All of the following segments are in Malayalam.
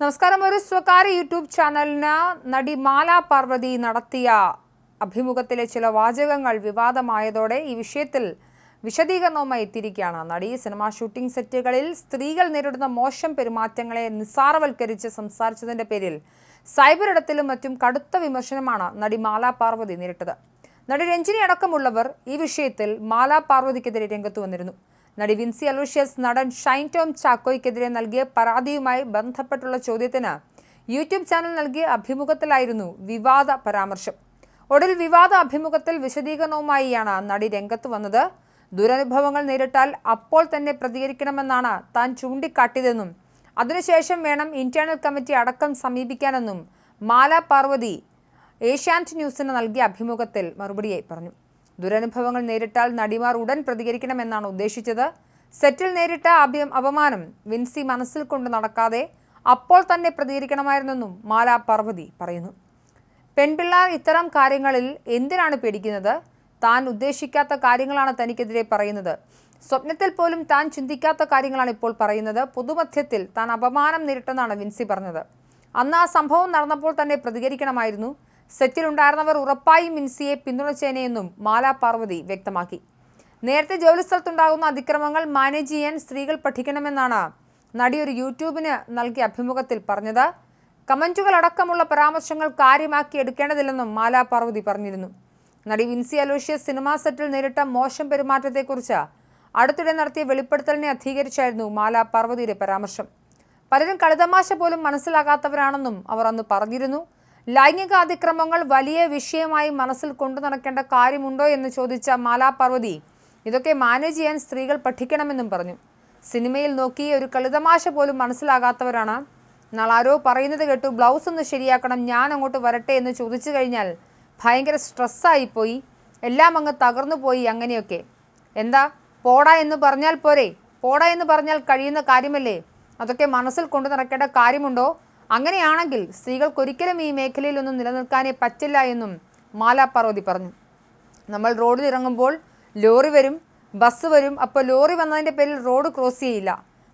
നമസ്കാരം. ഒരു സ്വകാര്യ യൂട്യൂബ് ചാനലിന് നടി മാല പാർവതി നടത്തിയ അഭിമുഖത്തിലെ ചില വാചകങ്ങൾ വിവാദമായതോടെ ഈ വിഷയത്തിൽ വിശദീകരണവുമായി എത്തിയിരിക്കുകയാണ് നടി. സിനിമാ ഷൂട്ടിംഗ് സെറ്റുകളിൽ സ്ത്രീകൾ നേരിടുന്ന മോശം പെരുമാറ്റങ്ങളെ നിസ്സാരവൽക്കരിച്ച് സംസാരിച്ചതിന്റെ പേരിൽ സൈബർ ഇടത്തിലും മറ്റും കടുത്ത വിമർശനമാണ് നടി മാല പാർവതി നേരിട്ടത്. നടി രഞ്ജിനി അടക്കമുള്ളവർ ഈ വിഷയത്തിൽ മാല പാർവതിക്കെതിരെ രംഗത്ത് വന്നിരുന്നു. നടി വിൻസി അലൂഷ്യസ് നടൻ ഷൈൻ ടോം ചാക്കോയ്ക്കെതിരെ നൽകിയ പരാതിയുമായി ബന്ധപ്പെട്ടുള്ള ചോദ്യത്തിന് യൂട്യൂബ് ചാനൽ നൽകിയ അഭിമുഖത്തിലായിരുന്നു വിവാദ പരാമർശം. ഒടുവിൽ വിവാദ അഭിമുഖത്തിൽ വിശദീകരണവുമായിയാണ് നടി രംഗത്ത് വന്നത്. ദുരനുഭവങ്ങൾ നേരിട്ടാൽ അപ്പോൾ തന്നെ പ്രതികരിക്കണമെന്നാണ് താൻ ചൂണ്ടിക്കാട്ടിയതെന്നും അതിനുശേഷം വേണം ഇന്റേണൽ കമ്മിറ്റി അടക്കം സമീപിക്കാനെന്നും മാല പാർവതി ഏഷ്യാനെറ്റ് ന്യൂസിന് നൽകിയ അഭിമുഖത്തിൽ മറുപടിയായി പറഞ്ഞു. ദുരനുഭവങ്ങൾ നേരിട്ടാൽ നടിമാർ ഉടൻ പ്രതികരിക്കണമെന്നാണ് ഉദ്ദേശിച്ചത്. സെറ്റിൽ നേരിട്ട അഭി അപമാനം വിൻസി മനസ്സിൽ കൊണ്ട് നടക്കാതെ അപ്പോൾ തന്നെ പ്രതികരിക്കണമായിരുന്നെന്നും മാല പാർവതി പറയുന്നു. പെൺപിള്ളാർ ഇത്തരം കാര്യങ്ങളിൽ എന്തിനാണ് പേടിക്കുന്നത്? താൻ ഉദ്ദേശിക്കാത്ത കാര്യങ്ങളാണ് തനിക്കെതിരെ പറയുന്നത്. സ്വപ്നത്തിൽ പോലും താൻ ചിന്തിക്കാത്ത കാര്യങ്ങളാണ് ഇപ്പോൾ പറയുന്നത്. പൊതുമധ്യത്തിൽ താൻ അപമാനം നേരിട്ടെന്നാണ് വിൻസി പറഞ്ഞത്. അന്ന് ആ സംഭവം നടന്നപ്പോൾ തന്നെ പ്രതികരിക്കണമായിരുന്നു. സെറ്റിലുണ്ടായിരുന്നവർ ഉറപ്പായും മിൻസിയെ പിന്തുണച്ചേനെയെന്നും മാല പാർവതി വ്യക്തമാക്കി. നേരത്തെ ജോലിസ്ഥലത്തുണ്ടാകുന്ന അതിക്രമങ്ങൾ മാനേജ് ചെയ്യാൻ സ്ത്രീകൾ പഠിക്കണമെന്നാണ് നടി ഒരു യൂട്യൂബിന് നൽകിയ അഭിമുഖത്തിൽ പറഞ്ഞത്. കമന്റുകൾ അടക്കമുള്ള പരാമർശങ്ങൾ കാര്യമാക്കി എടുക്കേണ്ടതില്ലെന്നും മാല പാർവതി പറഞ്ഞിരുന്നു. നടി വിൻസി അലോഷ്യസ് സിനിമാ സെറ്റിൽ നേരിട്ട മോശം പെരുമാറ്റത്തെക്കുറിച്ച് അടുത്തിടെ നടത്തിയ വെളിപ്പെടുത്തലിനെ അധികരിച്ചായിരുന്നു മാല പാർവതിയുടെ പരാമർശം. പലരും കളിതമാശ പോലും മനസ്സിലാകാത്തവരാണെന്നും അവർ അന്ന് പറഞ്ഞിരുന്നു. ലൈംഗിക അതിക്രമങ്ങൾ വലിയ വിഷയമായി മനസ്സിൽ കൊണ്ടു നടക്കേണ്ട കാര്യമുണ്ടോ എന്ന് ചോദിച്ച മാലാ പാർവതി ഇതൊക്കെ മാനേജ് ചെയ്യാൻ സ്ത്രീകൾ പഠിക്കണമെന്നും പറഞ്ഞു. സിനിമയിൽ നോക്കി ഒരു കളിതമാശ പോലും മനസ്സിലാകാത്തവരാണ്. നാളെ ആരോ പറയുന്നത് കേട്ടു ബ്ലൗസ് ഒന്ന് ശരിയാക്കണം ഞാൻ അങ്ങോട്ട് വരട്ടെ എന്ന് ചോദിച്ചു കഴിഞ്ഞാൽ ഭയങ്കര സ്ട്രെസ്സായിപ്പോയി. എല്ലാം അങ്ങ് തകർന്നു പോയി അങ്ങനെയൊക്കെ. എന്താ? പോടാ എന്ന് പറഞ്ഞാൽ പോരെ? പോടാ എന്ന് പറഞ്ഞാൽ കഴിയുന്ന കാര്യമല്ലേ? അതൊക്കെ മനസ്സിൽ കൊണ്ടു നടക്കേണ്ട കാര്യമുണ്ടോ? അങ്ങനെയാണെങ്കിൽ സ്ത്രീകൾക്കൊരിക്കലും ഈ മേഖലയിലൊന്നും നിലനിൽക്കാനേ പറ്റില്ല എന്നും മാല പാർവതി പറഞ്ഞു. നമ്മൾ റോഡിൽ ഇറങ്ങുമ്പോൾ ലോറി വരും ബസ് വരും അപ്പോൾ ലോറി വന്നതിന്റെ പേരിൽ റോഡ് ക്രോസ് ചെയ്യില്ല.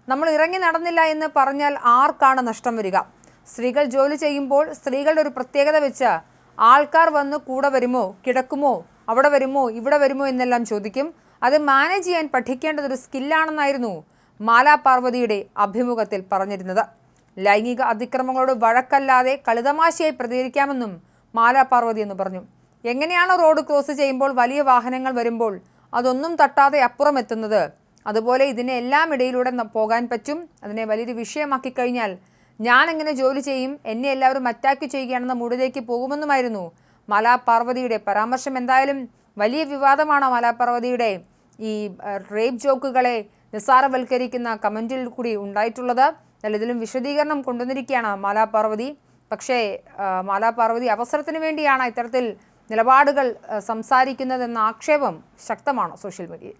നമ്മൾ ഇറങ്ങി നടന്നില്ല എന്ന് പറഞ്ഞാൽ ആർക്കാണ് നഷ്ടം വരിക? സ്ത്രീകൾ ജോലി ചെയ്യുമ്പോൾ സ്ത്രീകളുടെ ഒരു പ്രത്യേകത വെച്ച് ആൾക്കാർ വന്ന് കൂടെ വരുമോ കിടക്കുമോ അവിടെ വരുമോ ഇവിടെ വരുമോ എന്നെല്ലാം ചോദിക്കും. അത് മാനേജ് ചെയ്യാൻ പഠിക്കേണ്ടതൊരു സ്കില്ലാണെന്നായിരുന്നു മാലാ പാർവതിയുടെ അഭിമുഖത്തിൽ പറഞ്ഞിരുന്നത്. ലൈംഗിക അതിക്രമങ്ങളോട് വഴക്കല്ലാതെ കളിതമാശയായി പ്രതികരിക്കാമെന്നും മാലാ പാർവതി എന്ന് പറഞ്ഞു. എങ്ങനെയാണ് റോഡ് ക്രോസ് ചെയ്യുമ്പോൾ വലിയ വാഹനങ്ങൾ വരുമ്പോൾ അതൊന്നും തട്ടാതെ അപ്പുറം എത്തുന്നത്. അതുപോലെ ഇതിനെ എല്ലാം ഇടയിലൂടെ പോകാൻ പറ്റും. അതിനെ വലിയൊരു വിഷയമാക്കി കഴിഞ്ഞാൽ ഞാൻ എങ്ങനെ ജോലി ചെയ്യും? എന്നെ എല്ലാവരും അറ്റാക്ക് ചെയ്യുകയാണെന്ന മുടിലേക്ക് പോകുമെന്നുമായിരുന്നു മാലാ പാർവതിയുടെ പരാമർശം. എന്തായാലും വലിയ വിവാദമാണ് മാലാ പാർവതിയുടെ ഈ റേപ്പ് ജോക്കുകളെ നിസ്സാരവൽക്കരിക്കുന്ന കമന്റിൽ കൂടി ഉണ്ടായിട്ടുള്ളത്. ഇതിലും വിശദീകരണം കൊണ്ടുവന്നിരിക്കുകയാണ് മാലാ പാർവതി പക്ഷേ മാലാപാർവതി മാലാ പാർവതി അവസരത്തിന് വേണ്ടിയാണ് ഇത്തരത്തിൽ നിലപാടുകൾ സംസാരിക്കുന്നതെന്ന ആക്ഷേപം ശക്തമാണ് സോഷ്യൽ മീഡിയയിൽ?